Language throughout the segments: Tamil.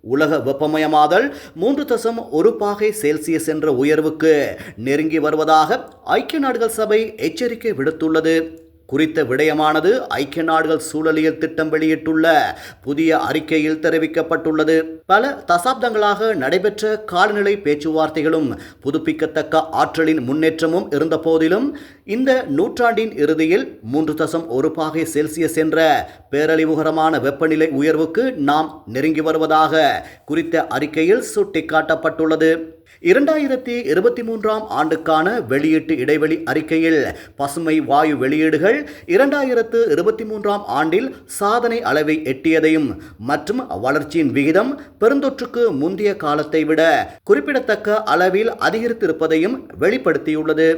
உலக வெப்பமயமாதல் மூன்று தசம் ஒரு பாகை செல்சியஸ் என்ற உயர்வுக்கு நெருங்கி வருவதாக ஐக்கிய நாடுகள் சபை எச்சரிக்கை விடுத்துள்ளது. குறித்த விடயமானது ஐக்கிய நாடுகள் சூழலியல் திட்டம் வெளியிட்டுள்ள புதிய அறிக்கையில் தெரிவிக்கப்பட்டுள்ளது. பல தசாப்தங்களாக நடைபெற்ற காலநிலை பேச்சுவார்த்தைகளும் புதுப்பிக்கத்தக்க ஆற்றலின் முன்னேற்றமும் இருந்த போதிலும் இந்த நூற்றாண்டின் இறுதியில் மூன்று தசம் ஒரு பாகை செல்சியஸ் என்ற பேரழிவுகரமான வெப்பநிலை உயர்வுக்கு நாம் நெருங்கி வருவதாக குறித்த அறிக்கையில் சுட்டிக்காட்டப்பட்டுள்ளது. இரண்டாயிரத்தி இருபத்தி மூன்றாம் ஆண்டுக்கான வெளியீட்டு இடைவெளி அறிக்கையில் பசுமை வாயு வெளியீடுகள் இரண்டாயிரத்து இருபத்தி மூன்றாம் ஆண்டில் சாதனை அளவை எட்டியதையும் மற்றும் வளர்ச்சியின் விகிதம் பெருந்தொற்றுக்கு முந்தைய காலத்தை விட குறிப்பிடத்தக்க அளவில் அதிகரித்திருப்பதையும் வெளிப்படுத்தியுள்ளது.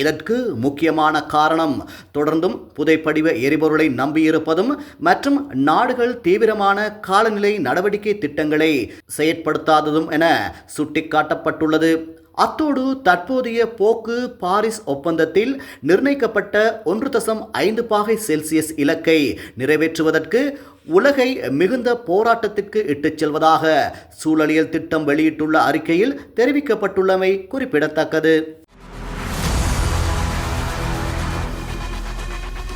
இதற்கு முக்கியமான காரணம் தொடர்ந்தும் புதைப்படிவ எரிபொருளை நம்பியிருப்பதும் மற்றும் நாடுகள் தீவிரமான காலநிலை நடவடிக்கை திட்டங்களை செயற்படுத்தாததும் என சுட்டிக்காட்டப்பட்டுள்ளது. அத்தோடு தற்போதைய போக்கு பாரிஸ் ஒப்பந்தத்தில் நிர்ணயிக்கப்பட்ட ஒன்று தசம் ஐந்து பாகை செல்சியஸ் இலக்கை நிறைவேற்றுவதற்கு உலகை மிகுந்த போராட்டத்திற்கு இட்டுச் செல்வதாக சூழலியல் திட்டம் வெளியிட்டுள்ள அறிக்கையில் தெரிவிக்கப்பட்டுள்ளமை குறிப்பிடத்தக்கது.